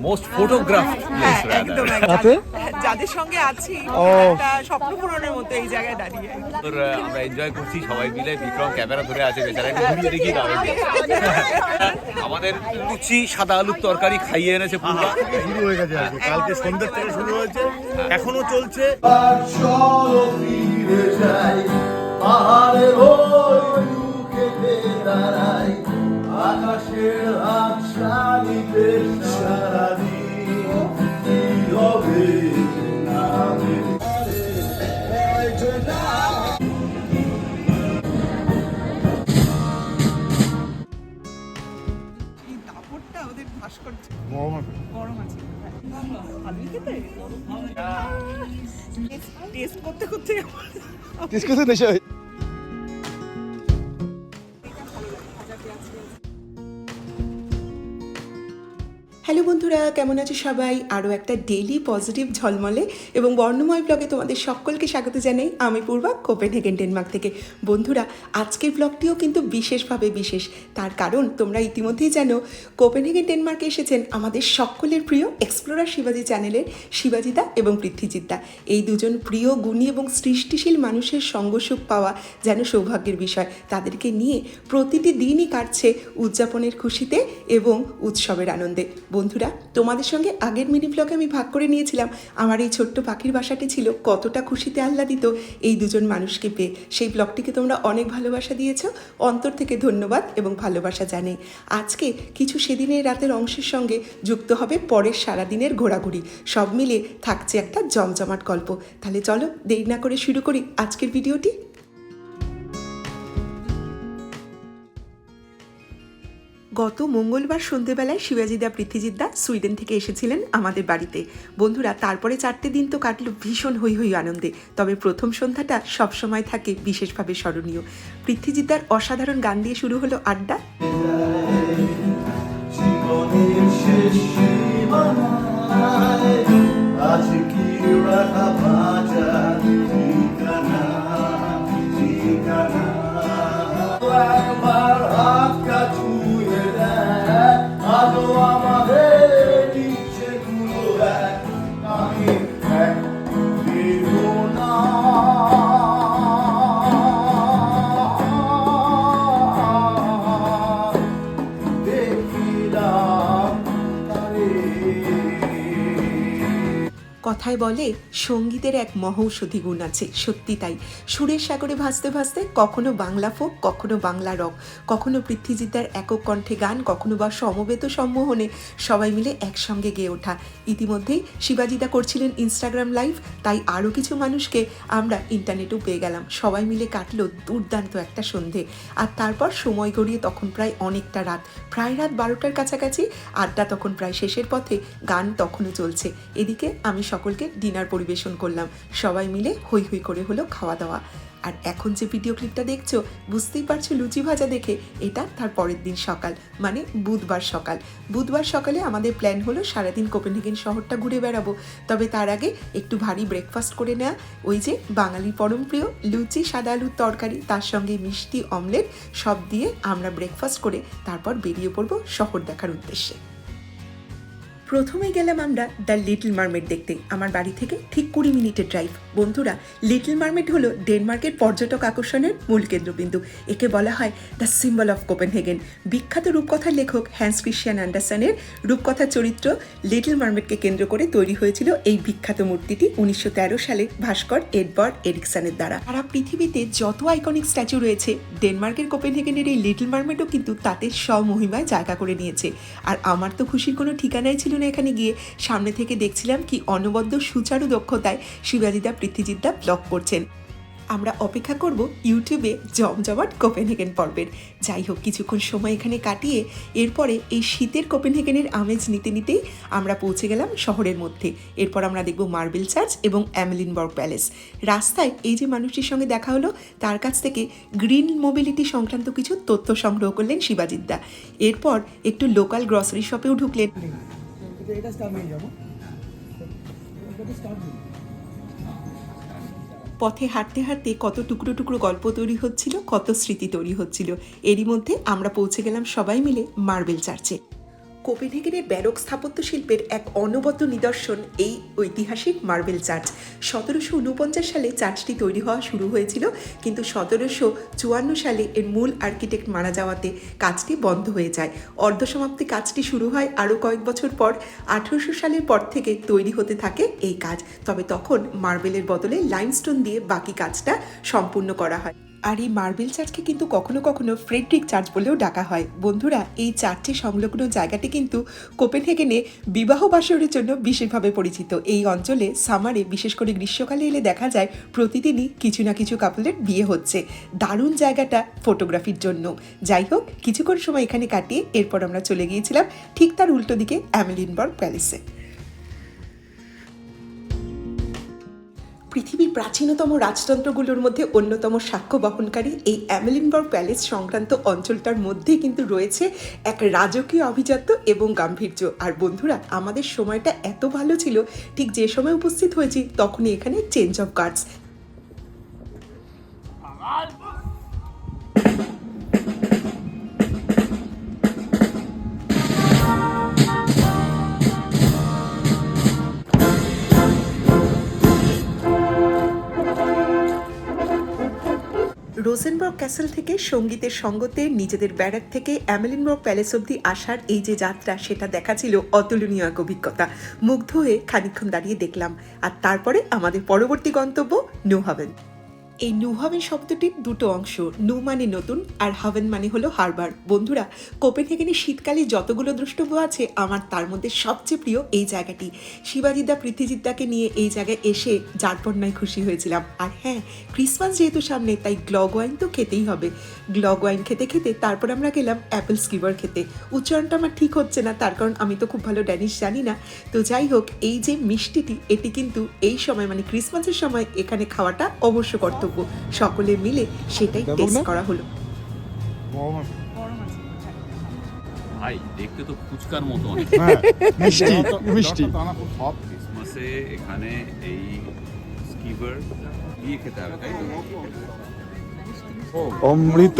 Most photograph একদম একদম। যাদের সঙ্গে আছি ও। একটা স্বপ্ন পূরণের মতো এই জায়গায় দাঁড়িয়ে। আমরা এনজয় করছি সবাই মিলে বিক্রম ক্যামেরা ধরে আছে বেচারা একটু ঘুরিয়ে দেখি দাও আমাদের লুচি সাদা আলুর তরকারি খাইয়ে এনেছে পুরো। শুরু হয়ে গেছে কালকে সন্ধ্যের থেকে শুরু হয়েছে এখনও চলছে। চলো ফিরে যাই পাহাড়ের ওই দাঁড়াই। আকাশের হাতছানিতে সারাদিন কি হবে নামে? এই দাপটটা ওদের ভাস্কর্য গরম আছে। গরম আছে। ভালোই খেতে। টেস্ট করতে করতে নেশা হয়ে- হ্যালো বন্ধুরা, কেমন আছে সবাই? আরও একটা ডেলি পজিটিভ ঝলমলে এবং বর্ণময় ব্লগে তোমাদের সকলকে স্বাগত জানাই আমি পূর্বা কোপেনহেগেন, ডেনমার্ক থেকে। বন্ধুরা, আজকের ব্লগটিও কিন্তু বিশেষভাবে বিশেষ। তার কারণ, তোমরা ইতিমধ্যেই জানো, কোপেনহেগেন, ডেনমার্কে এসেছেন আমাদের সকলের প্রিয় এক্সপ্লোরার শিবাজি চ্যানেলের শিবাজিদা এবং পৃথ্বীজিৎদা। এই দুজন প্রিয়, গুণী এবং সৃষ্টিশীল মানুষের সঙ্গসুখ পাওয়া যেন সৌভাগ্যের বিষয়। তাদেরকে নিয়ে প্রতিটি দিনই কাটছে উদযাপনের খুশিতে এবং উৎসবের আনন্দে। বন্ধুরা, তোমাদের সঙ্গে আগের মিনি ব্লগে আমি ভাগ করে নিয়েছিলাম। আমার এই ছোট্ট পাখির বাসাটি ছিল, কতটা খুশিতে আহ্লাদিত এই দুজন মানুষকে পেয়ে। সেই ব্লগটিকে তোমরা অনেক ভালোবাসা দিয়েছ। অন্তর থেকে ধন্যবাদ এবং ভালোবাসা জানাই। আজকে কিছু সেদিনের রাতের অংশের সঙ্গে যুক্ত হবে পরের সারাদিনের ঘোরাঘুরি। সব মিলে থাকছে একটা জমজমাট গল্প। তাহলে চলো দেরি না করে শুরু করি আজকের ভিডিওটি গত মঙ্গলবার সন্ধেবেলায় শিবাজিদা পৃথিজিদ্দা সুইডেন থেকে এসেছিলেন আমাদের বাড়িতে। বন্ধুরা, তারপরে চারটে দিন তো কাটল ভীষণ হই হই আনন্দে। তবে প্রথম সন্ধ্যাটা সবসময় থাকে বিশেষভাবে স্মরণীয়। পৃথিজিদ্দার অসাধারণ গান দিয়ে শুরু হলো আড্ডা। কথায় বলে, সঙ্গীতের এক মহৌষধি গুণ আছে, সত্যি তাই। সুরের সাগরে ভাসতে ভাসতে কখনো বাংলা ফোক, কখনো বাংলা রক, কখনো পৃথ্বীজিতার একক কণ্ঠে গান, কখনো বা সমবেত সম্মোহনে সবাই মিলে একসঙ্গে গেয়ে ওঠা। ইতিমধ্যেই শিবাজিদা করছিলেন ইনস্টাগ্রাম লাইভ, তাই আরও কিছু মানুষকে আমরা ইন্টারনেটেও পেয়ে গেলাম। সবাই মিলে কাটলো দুর্দান্ত একটা সন্ধে। আর তারপর সময় গড়িয়ে তখন প্রায় অনেকটা রাত। প্রায় রাত বারোটার কাছাকাছি, আড্ডা তখন প্রায় শেষের পথে, গান তখনও চলছে। এদিকে আমি সকলকে ডিনার পরিবেশন করলাম। সবাই মিলে হই হই করে হলো খাওয়া দাওয়া। আর এখন যে ভিডিও ক্লিপটা দেখছ, বুঝতেই পারছ লুচি ভাজা দেখে এটা তার পরের দিন সকাল মানে বুধবার সকাল। বুধবার সকালে আমাদের প্ল্যান হলো সারাদিন কোপেনহেগেন শহরটা ঘুরে বেড়াবো। তবে তার আগে একটু ভারী ব্রেকফাস্ট করে নেওয়া ওই যে বাঙালি পরমপ্রিয় লুচি, সাদা আলুর তরকারি, তার সঙ্গে মিষ্টি অমলেট সব দিয়ে আমরা ব্রেকফাস্ট করে তারপর বেরিয়ে পড়ব শহর দেখার উদ্দেশ্যে। প্রথমেই গেলাম আমরা দ্য লিটল মার্মেড দেখতে, আমার বাড়ি থেকে ঠিক কুড়ি মিনিটের ড্রাইভ বন্ধুরা, লিটল মার্মেড হলো ডেনমার্কের পর্যটক আকর্ষণের মূল কেন্দ্রবিন্দু। একে বলা হয় দ্য সিম্বল অফ কোপেনহেগেন। বিখ্যাত রূপকথার লেখক হ্যান্স ক্রিশ্চিয়ান অ্যান্ডারসনের রূপকথার চরিত্র লিটল মার্মেডকে কেন্দ্র করে তৈরি হয়েছিল এই বিখ্যাত মূর্তিটি উনিশশো তেরো সালে ভাস্কর এডওয়ার্ড এরিকসনের দ্বারা। সারা পৃথিবীতে যত আইকনিক স্ট্যাচু রয়েছে, ডেনমার্কের কোপেনহেগেনের এই লিটল মার্মেডও কিন্তু তাতে স্বমহিমায় জায়গা করে নিয়েছে। আর আমার তো খুশির কোনো ঠিকানাই ছিল না এখানে গিয়ে সামনে থেকে দেখছিলাম কি অনবদ্য সুচারু দক্ষতায় শিবাজিদা পৃথ্বীজিদ্দা ব্লগ করছেন। আমরা অপেক্ষা করব ইউটিউবে জমজমাট কোপেনহেগেন পর্বের। যাই হোক, কিছুক্ষণ সময় এখানে কাটিয়ে এরপরে এই শীতের কোপেনহেগেনের আমেজ নিতে নিতেই আমরা পৌঁছে গেলাম শহরের মধ্যে। এরপর আমরা দেখব মার্বেল চার্চ এবং অ্যামেলিনবর্গ প্যালেস। রাস্তায় এই যে মানুষটির সঙ্গে দেখা হলো, তার কাছ থেকে গ্রিন মোবিলিটি সংক্রান্ত কিছু তথ্য সংগ্রহ করলেন শিবাজিদ্দা এরপর একটু লোকাল গ্রসারি শপেও ঢুকলেন। পথে হাঁটতে হাঁটতে কত টুকরো টুকরো গল্প তৈরি হচ্ছিল, কত স্মৃতি তৈরি হচ্ছিল। এরই মধ্যে আমরা পৌঁছে গেলাম সবাই মিলে মার্বেল চার্চে কোপেনহেগেনের ব্যারক স্থাপত্য শিল্পের এক অনবদ্য নিদর্শন এই ঐতিহাসিক মার্বেল চার্চ। সতেরোশো উনপঞ্চাশ সালে চার্চটি তৈরি হওয়া শুরু হয়েছিল, কিন্তু সতেরোশো চুয়ান্ন সালে এর মূল আর্কিটেক্ট মারা যাওয়াতে কাজটি বন্ধ হয়ে যায়। অর্ধসমাপ্তি কাজটি শুরু হয় আরও কয়েক বছর পর। আঠেরোশো সালের পর থেকে তৈরি হতে থাকে এই কাজ। তবে তখন মার্বেলের বদলে লাইমস্টোন দিয়ে বাকি কাজটা সম্পূর্ণ করা হয়। আর এই মার্বেল চার্চকে কিন্তু কখনো কখনো ফ্রেডরিক চার্চ বলেও ডাকা হয়। বন্ধুরা, এই চার্চের সংলগ্ন জায়গাটি কিন্তু কোপেনহেগেনে বিবাহ বাসরের জন্য বিশেষভাবে পরিচিত। এই অঞ্চলে সামারে বিশেষ করে গ্রীষ্মকালে এলে দেখা যায় প্রতিদিনই কিছু না কিছু কাপলের বিয়ে হচ্ছে। দারুণ জায়গাটা ফটোগ্রাফির জন্য। যাই হোক, কিছুক্ষণ সময় এখানে কাটিয়ে এরপর আমরা চলে গিয়েছিলাম ঠিক তার উল্টো দিকে অ্যামেলিনবর্গ প্যালেসে। পৃথিবীর প্রাচীনতম রাজতন্ত্রগুলোর মধ্যে অন্যতম সাক্ষ্য বহনকারী এই অ্যামেলিনবর্গ প্যালেস সংক্রান্ত অঞ্চলটার মধ্যে কিন্তু রয়েছে এক রাজকীয় অভিজাত্য এবং গাম্ভীর্য। আর বন্ধুরা, আমাদের সময়টা এত ভালো ছিল, ঠিক যে সময় উপস্থিত হয়েছি, তখনই এখানে change of guards Rosenborg castle থেকে সঙ্গীতের সঙ্গতে নিজেদের ব্যারাক থেকে অ্যামেলিনবর্গ প্যালেস অব্দি আসার এই যে যাত্রা, সেটা দেখা ছিল অতুলনীয় এক অভিজ্ঞতা। মুগ্ধ হয়ে খানিক্ষণ দাঁড়িয়ে দেখলাম। আর তারপরে আমাদের পরবর্তী গন্তব্য নো হাভেন এই নু হাভেন শব্দটির দুটো অংশ। নু মানে নতুন আর হাভেন মানে হলো হারবার। বন্ধুরা, কোপেনহেগেনে শীতকালে যতগুলো দ্রষ্টব্য আছে, আমার তার মধ্যে সবচেয়ে প্রিয় এই জায়গাটি। শিবাজিদা পৃথিজিদ্দাকে নিয়ে এই জায়গায় এসে যারপর যারপন্নায় খুশি হয়েছিলাম। আর হ্যাঁ ক্রিসমাস যেহেতু সামনে, তাই গ্লগ ওয়াইন তো খেতেই হবে। গ্লগ ওয়াইন খেতে খেতে তারপর আমরা গেলাম অ্যাপেল স্কিভার খেতে। উচ্চারণটা আমার ঠিক হচ্ছে না, তার কারণ আমি তো খুব ভালো ড্যানিশ জানি না। তো যাই হোক, এই যে মিষ্টিটি, এটি কিন্তু এই সময় মানে ক্রিসমাসের সময় এখানে খাওয়াটা অবশ্য কর্তব্য। সকলে মিলে সেটাই টেস্ট করা হলো। ভাই দেখতে তো ফুচকার মতো অনেক। হ্যাঁ মিষ্টি মিষ্টি। ক্রিসমাসে এখানে এই স্কিভার দিয়ে খেতে হবে তাই তো? অমৃত।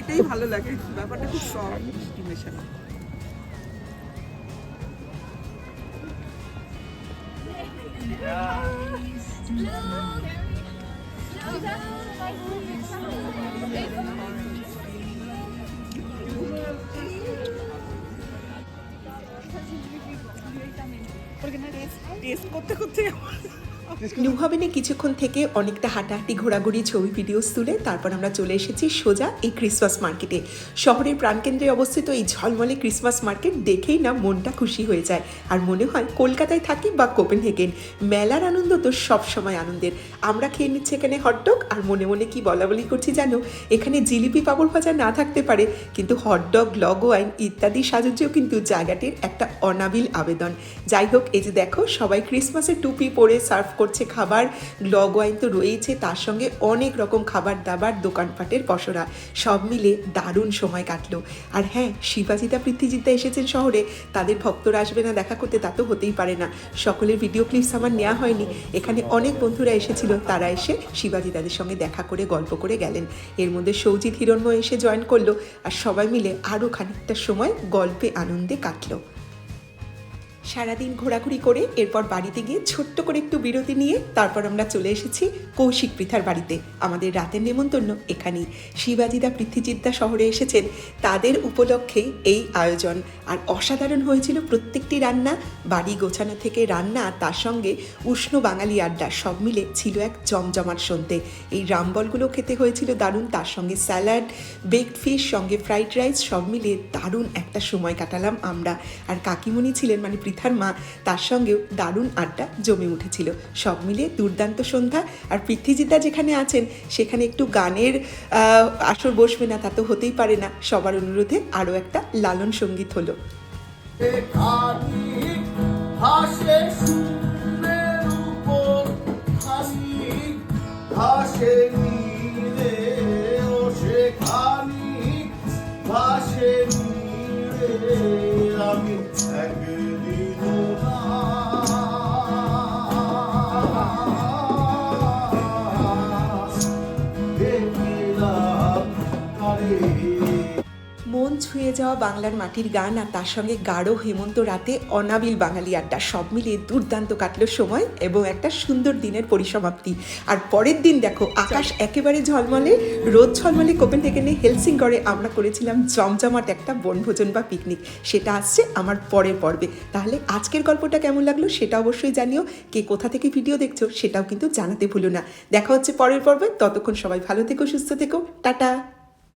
এটাই ভালো লাগে ব্যাপারটা খুব সফট মিষ্টি মেশানো। টেস্ট করতে করতে নিউ কিছুক্ষণ থেকে অনেকটা হাঁটাহাঁটি, ঘোরাঘুরি, ছবি ভিডিওস তুলে তারপর আমরা চলে এসেছি সোজা এই ক্রিসমাস মার্কেটে শহরের প্রাণকেন্দ্রে অবস্থিত এই ঝলমলে ক্রিসমাস মার্কেট দেখেই না মনটা খুশি হয়ে যায়। আর মনে হয় কলকাতায় থাকি বা কোপেনহেগেন মেলার আনন্দ তো সবসময় আনন্দের। আমরা খেয়ে নিচ্ছি এখানে হটডগ আর মনে মনে কি বলা বলি করছি জানো? এখানে জিলিপি, পাপড় ভাজা না থাকতে পারে, কিন্তু হটডগ লগ ওয়াইন ইত্যাদি সাজুজ্যেও কিন্তু জায়গাটির একটা অনাবিল আবেদন। যাই হোক, এই যে দেখো, সবাই ক্রিসমাসের টুপি পরে সার্ভ করছে খাবার লগ ওয়াইন তো রয়েছে তার সঙ্গে অনেক রকম খাবার দাবার, দোকানপাটের পসরা। সব মিলে দারুণ সময় কাটলো। আর হ্যাঁ শিবাজিতা পৃথ্বীজিতা এসেছেন শহরে। তাদের ভক্তরা আসবে না দেখা করতে, তা তো হতেই পারে না। সকলের ভিডিও ক্লিপস আমার নেওয়া হয়নি। এখানে অনেক বন্ধুরা এসেছিল। তারা এসে শিবাজি তাদের সঙ্গে দেখা করে, গল্প করে গেলেন। এর মধ্যে সৌজিৎ হিরণ্ময় এসে জয়েন করল। আর সবাই মিলে আরও খানিকটা সময় গল্পে, আনন্দে কাটলো। সারাদিন ঘোরাঘুরি করে এরপর বাড়িতে গিয়ে ছোট্ট করে একটু বিরতি নিয়ে তারপর আমরা চলে এসেছি কৌশিক পৃথার বাড়িতে। আমাদের রাতের নেমন্তন্ন এখানেই। শিবাজিদা পৃথ্বীজিদ্দা শহরে এসেছেন। তাদের উপলক্ষে এই আয়োজন। আর অসাধারণ হয়েছিল প্রত্যেকটি রান্না। বাড়ি গোছানো থেকে রান্না তার সঙ্গে উষ্ণ বাঙালি আড্ডা সব মিলে ছিল এক জমজমাট সন্ধ্যে এই রামবলগুলো খেতে হয়েছিল দারুণ। তার সঙ্গে স্যালাড বেকড ফিশ সঙ্গে ফ্রাইড রাইস সব মিলিয়ে দারুণ একটা সময় কাটালাম আমরা। আর কাকিমণি ছিলেন মানে পৃথার মা তার সঙ্গেও দারুণ আড্ডা জমে উঠেছিল। সব মিলিয়ে দুর্দান্ত সন্ধ্যা। আর পৃথ্বীজিদা যেখানে আছেন, সেখানে একটু গানের আসর বসবে না তা তো হতেই পারে না। সবার অনুরোধে আরও একটা লালন সংগীত হলো। খানি ছুঁয়ে যাওয়া বাংলার মাটির গান আর তার সঙ্গে গাঢ় হেমন্ত রাতে অনাবিল বাঙালি আড্ডা। সব মিলিয়ে দুর্দান্ত কাটলো সময় এবং একটা সুন্দর দিনের পরিসমাপ্তি। আর পরের দিন দেখো আকাশ একেবারে ঝলমলে রোদ ঝলমলে কোপেনহেগেনে হেলসিংগড়ে আমরা করেছিলাম জমজমাট একটা বনভোজন বা পিকনিক। সেটা আসছে আমার পরের পর্বে। তাহলে আজকের গল্পটা কেমন লাগল সেটা অবশ্যই জানিও। কে কোথা থেকে ভিডিও দেখছ সেটাও কিন্তু জানাতে ভুলো না। দেখা হচ্ছে পরের পর্বে। ততক্ষণ সবাই ভালো থেকো সুস্থ থেকো। টাটা।